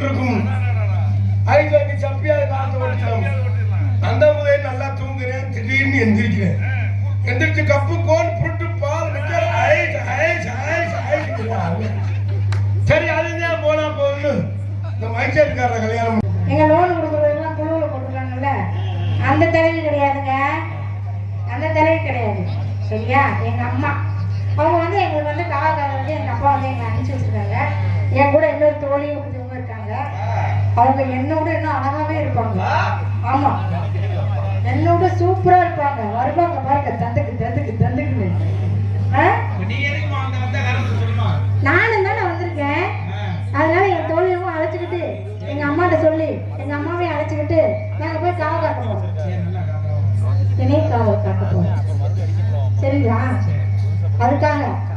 இருக்கும் ஐந்து சப்பியா காத்து ஓடிச்சோம் அந்த முதல் நல்லா தூங்குறேன் திடீர்னு எந்திரிக்கிறேன். எந்திரிச்சு கப்பு கோன் புட்டு பால் விட்டு ஐஸ் ஐஸ் சரி அதுதான் போனா போகுது இந்த மைசூர்காரர் கல்யாணம் எங்க லோன் கொடுக்குறதெல்லாம் குழுவில் கொடுக்குறாங்கல்ல அந்த தலைவி கிடையாதுங்க. அந்த தலைவி கிடையாது. சரியா? எங்க அம்மா. அவங்க வந்து எங்களுக்கு வந்து காவல்காரர் வந்து எங்கள் அப்பா வந்து எங்களை அனுப்பிச்சி வச்சுருக்காங்க. என் கூட இன்னொரு தோழியும் இவங்க இருக்காங்க. அவங்க என்னோட இன்னும் அழகாவே இருப்பாங்க. ஆமா. என்னோட சூப்பரா இருப்பாங்க. வருவாங்க பாருங்க தந்துக்கு தந்துக்கு தந்துக்குன்னு. ஆ? நானும் தானே வந்திருக்கேன். அதனால என் தோழியவும் அழைச்சிக்கிட்டு எங்க அம்மாட்ட சொல்லி எங்க அம்மாவையும் அழைச்சிக்கிட்டு நாங்க போய் காவல் காட்டுவோம் போறோம். என்னையும் காவல் சரிங்களா? போறோம் சரிங்களா அதுக்காக நானும்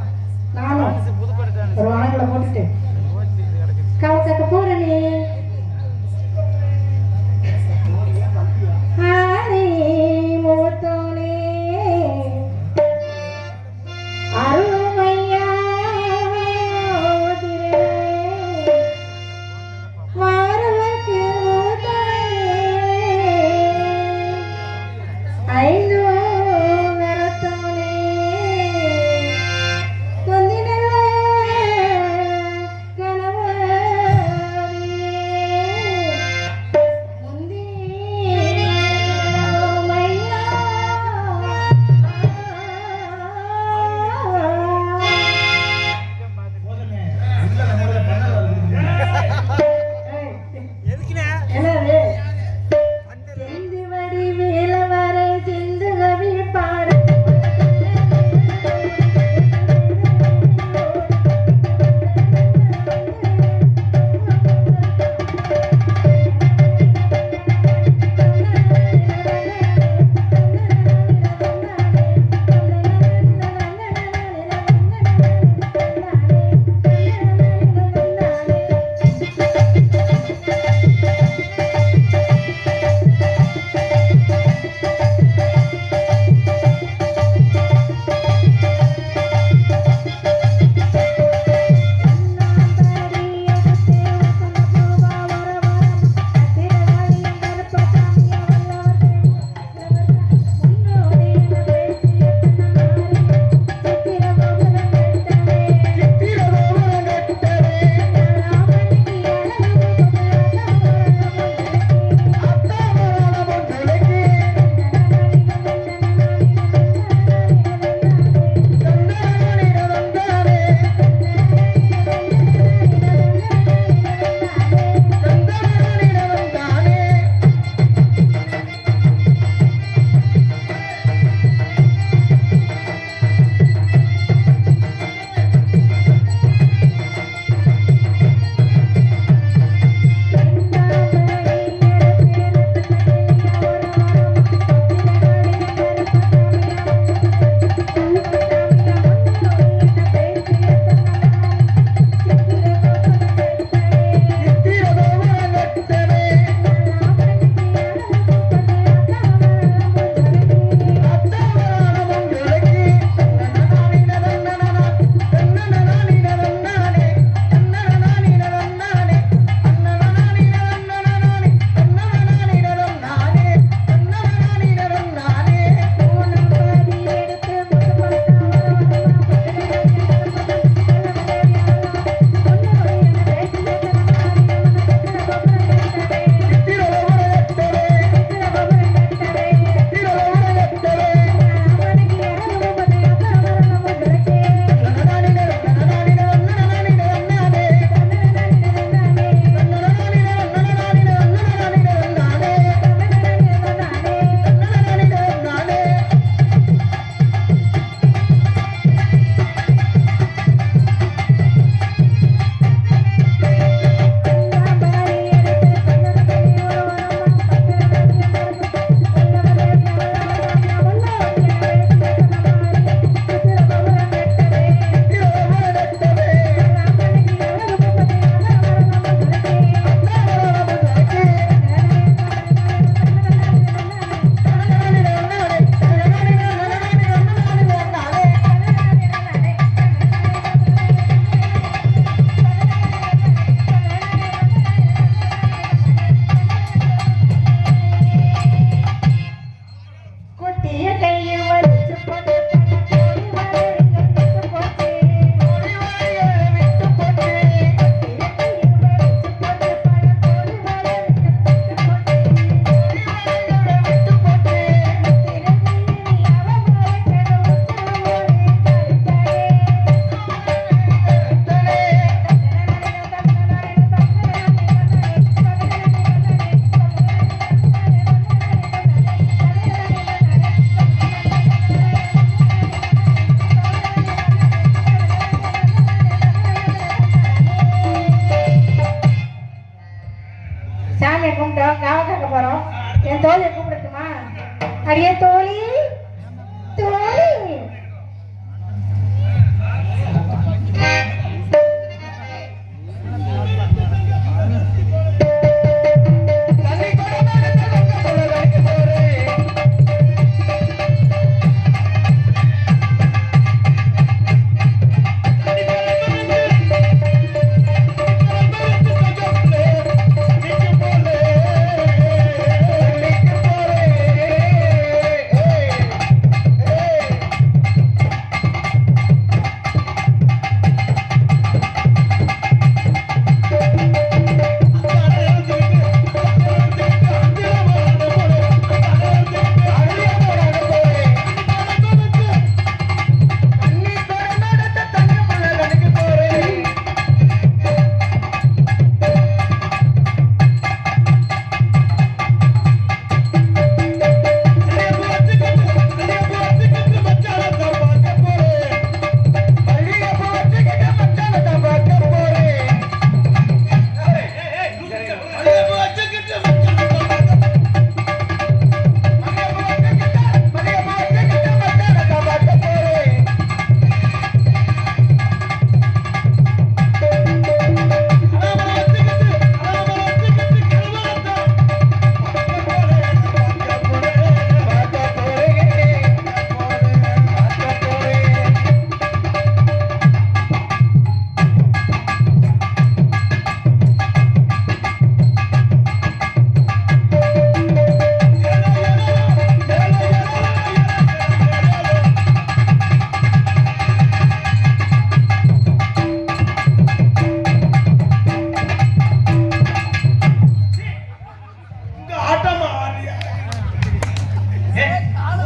y ella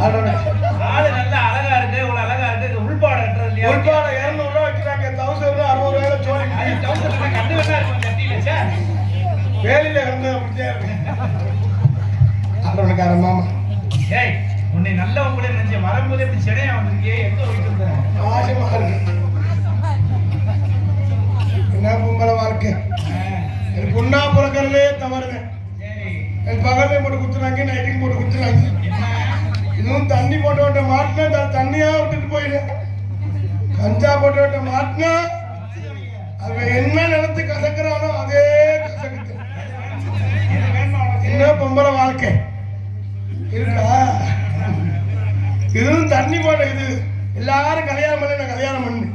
ஆளு நல்லா அழகா இருக்கு இவ்வளவு அழகா இருக்கு. உள்பாடு இல்லையா? உள்பாட 200 ரூபா வைக்கிறாங்க, 1000 ரூபா, 60 ரூபாயில சோழி அது முடியுது. டவுசர்ல கண்டு வேணா இருக்கும் சட்டியில சார் வேலியில கிடந்து அப்படியே இருக்கு. ஆண்டவனுக்கார மாமா. ஏய் உன்னை நல்ல உங்களை நினைச்ச வரும்போது இப்படி சிடையா வந்திருக்கே எங்க போயிட்டு இருந்த? ஆசைமா இருக்கு. என்ன பொம்பளை வாழ்க்கை? எனக்கு பொண்ணா பிறக்கிறதே தவறுங்க. என் பகலே போட்டு குத்துறாங்க நைட்டுக்கு போட்டு குத்துறாங்க இதுவும் தண்ணி போட்டு விட்ட மாட்டினா தண்ணியா விட்டுட்டு போயிடு கஞ்சா போட்டு விட்ட மாட்டினா அவன் என்ன நினைத்து கசக்குறானோ அதே கசக்குது. என்ன பொம்பளை வாழ்க்கை? இருக்கா? இதுவும் தண்ணி போட்ட இது. எல்லாரும் கல்யாணம் பண்ணி நான் கல்யாணம் பண்ணு.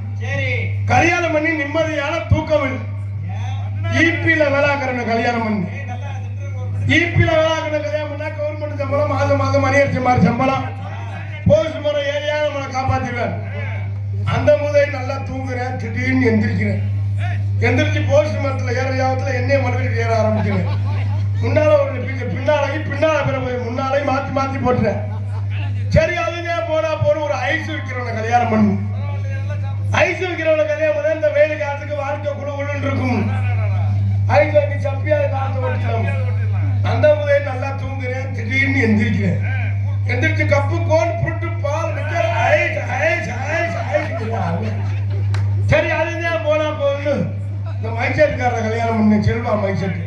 கல்யாணம் பண்ணி நிம்மதியான தூக்கம் இல்லை ஈபியில வேளாக்கிறன கல்யாணம் பண்ணி. ஈபியில வேளாக்கிறன கல்யாணம் பண்ணா சம்பளம் மாதம் மாதம் மணி அடிச்ச மாதிரி சம்பளம். போஸ்ட் முறை ஏரியா நம்மளை காப்பாத்திடுவேன். அந்த முதலை நல்லா தூங்குறேன் திடீர்னு எந்திரிக்கிறேன். எந்திரிச்சு போஸ்ட் மரத்தில் ஏற யாவத்தில் என்னைய மறுபடியும் ஏற ஆரம்பிக்கிறேன் முன்னால ஒரு பின்னாலையும் பின்னால பிறகு முன்னாலையும் மாற்றி மாற்றி போட்டுறேன் சரி அதுங்க போனா போன ஒரு ஐஸ் விற்கிறவனை கல்யாணம் பண்ணு. ஐஸ் விற்கிறவனை கல்யாணம் பண்ண இந்த வெயில் காலத்துக்கு வாழ்க்கை குழு குழுன்னு இருக்கும். ஐஸ் வாங்கி சப்பியாக காத்து ஓட்டிக்கலாம் அந்த முதல் நல்லா தூங்குறேன் திடீர்னு எந்திரிக்கிறேன். எந்திரிச்சு கப்பு கோன் புருட்டு பால் சரி அதுதான் போனா போகுன்னு இந்த மைசேட்காரரை கல்யாணம் பண்ண செல்வா மைசேட்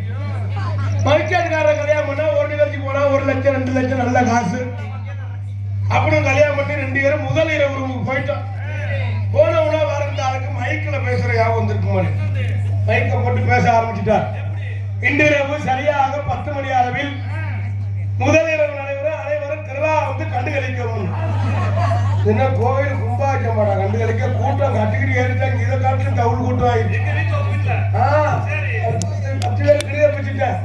மைசேட்காரரை கல்யாணம் பண்ணா ஒரு நிகழ்ச்சி போனா ஒரு லட்சம் ரெண்டு லட்சம் நல்ல காசு. அப்புறம் கல்யாணம் பண்ணி ரெண்டு பேரும் முதல் இரவு ரூமுக்கு போயிட்டோம். போன உடனே வர இந்த ஆளுக்கு மைக்கில் பேசுற யாவும் வந்திருக்குமானு மைக்கை போட்டு பேச ஆரம்பிச்சுட்டார். இன்று இரவு சரியாக பத்து மணி அளவில் முதல் இரவு நடைபெற அனைவரும் திருவிழா வந்து கண்டுகளிக்கவும் என்ன கோயில் கும்பாச்சம் மாடா கண்டுகளிக்க கூட்டம் கட்டுக்கிட்டு ஏறிட்டாங்க இதை காட்டிலும் தவுள் கூட்டம் ஆயிடுச்சு பத்து பேர் கிளியர் வச்சுட்டேன்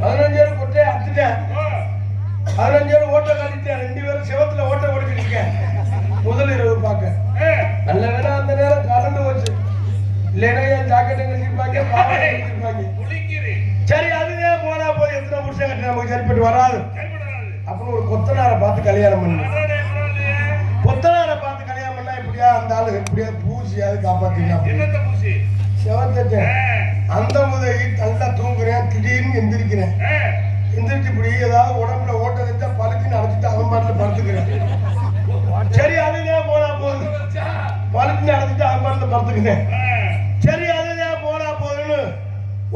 பதினஞ்சு பேர் கொட்டையை அத்துட்டேன் பதினஞ்சு பேர் ஓட்ட காட்டிட்டேன் ரெண்டு பேரும் சிவத்துல ஓட்ட ஓடிக்கிட்டு முதல் இரவு பார்க்க. நல்ல வேலை அந்த நேரம் கலந்து போச்சு. இல்லைன்னா என் ஜாக்கெட்டை கட்டிருப்பாங்க பாவாடை கட்டிருப்பாங்க புருஷன் கட்டி நமக்கு சரிப்பட்டு வராது. அப்புறம் ஒரு கொத்தனாரை பார்த்து கல்யாணம் பண்ணு. கொத்தனாரை பார்த்து கல்யாணம் பண்ணா எப்படியா அந்த ஆளு எப்படியா பூசியாவது என்னத்த பூசி செவத்தட்டேன் அந்த முதல் நல்லா தூங்குறேன் திடீர்னு எந்திரிக்கிறேன். எந்திரிச்சு இப்படி ஏதாவது உடம்புல ஓட்ட வச்சா பழுக்குன்னு அடைச்சிட்டு அவன் பாட்டில் படுத்துக்கிறேன். சரி அதுதான் போனா போகுது பழுக்குன்னு அடைச்சிட்டு அவன் பாட்டில் படுத்துக்கிறேன். சரி அதுதான் போனா போகுதுன்னு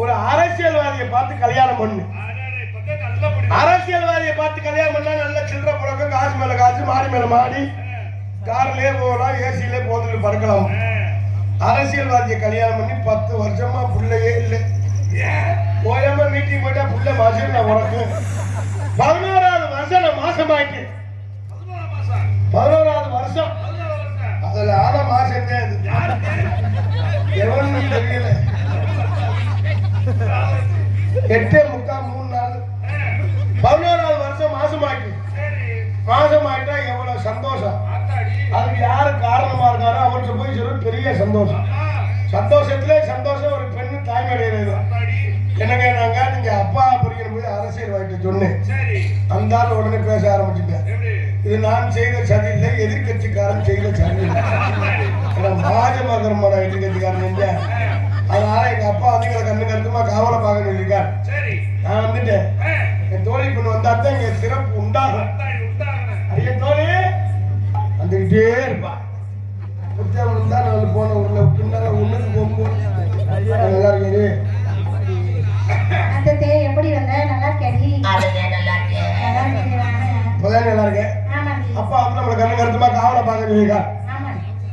ஒரு அரசியல் அரசியல்வாதியை பார்த்து கல்யாணம் பண்ணு அடடே, இப்பதான் நல்லா புரியுது. அரசியல்வாதியை பார்த்து கல்யாணம் பண்ணா நல்ல சில்லற பழக்கம் காசு மேல காசு மாடி மேல மாடி. கார்லயே போகலாம் ஏசிலே போகிறது படுக்கலாம் அரசியல்வாதியை கல்யாணம் பண்ணி பத்து வருஷமா புள்ளையே இல்லை. ஓயாம மீட்டிங் போயிட்டா புள்ள மாசம் நான் உனக்கு பதினோராவது வருஷம் நான் மாசமாயிட்டேன் மாசம். பதினோராவது வருஷம். வருஷம். அதுல ஆன மாசம் அது தெரியல எட்டே முக்கால் பதினோராவது வருஷம் மாசமாயிட்டு. சரி. மாசமாயிட்டா எவ்வளவு சந்தோஷம். அதுக்கு யாரு காரணமா இருக்காரோ அவர்கிட்ட போய் சொல்லி பெரிய சந்தோஷம். சந்தோஷத்திலே சந்தோஷம் ஒரு பெண்ணு தாய்மடைகிறது. எனக்கு நாங்க? நீங்க அப்பா அப்படிங்கிற போது அரசியல்வாதிட்ட சொன்னேன். சரி. அந்த உடனே பேச ஆரம்பிச்சுட்டேன்? இது நான் செய்த சதி இல்லை எதிர்கட்சிக்காரன் செய்த சதி இல்லை மாஜமகரமான எதிர்கட்சிக்காரன் அதனால எங்க அப்பா வந்து எங்களை கண்ணு கருத்துமா காவலை பார்க்க சொல்லியிருக்கார். வந்துகிட்டே இருப்பா புத்தகம் தான் நான் போன உள்ள பின்னால ஒண்ணுக்கு போகும்போது நல்லா இருக்குது. அந்த தேய் எப்படி வந்த? நல்லா இருக்கடி நல்லா இருக்கேன் இப்பதான் நல்லா இருக்கேன் அப்பா வந்து நம்மளை கண்ணு கருத்துமா காவலை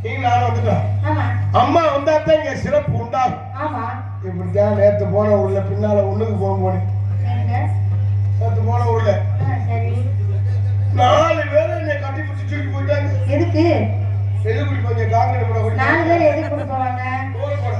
நீங்க நானும் வந்துட்டோம். ஆமா. அம்மா வந்தா தான் இங்க சிறப்பு உண்டாகும். ஆமா. இப்படித்தான் நேத்து போன உள்ள பின்னால ஒண்ணுக்கு போக போனேன் நேத்து போன உள்ள ஆ, எதுக்கு நாலு பேர் எதுக்கு போட.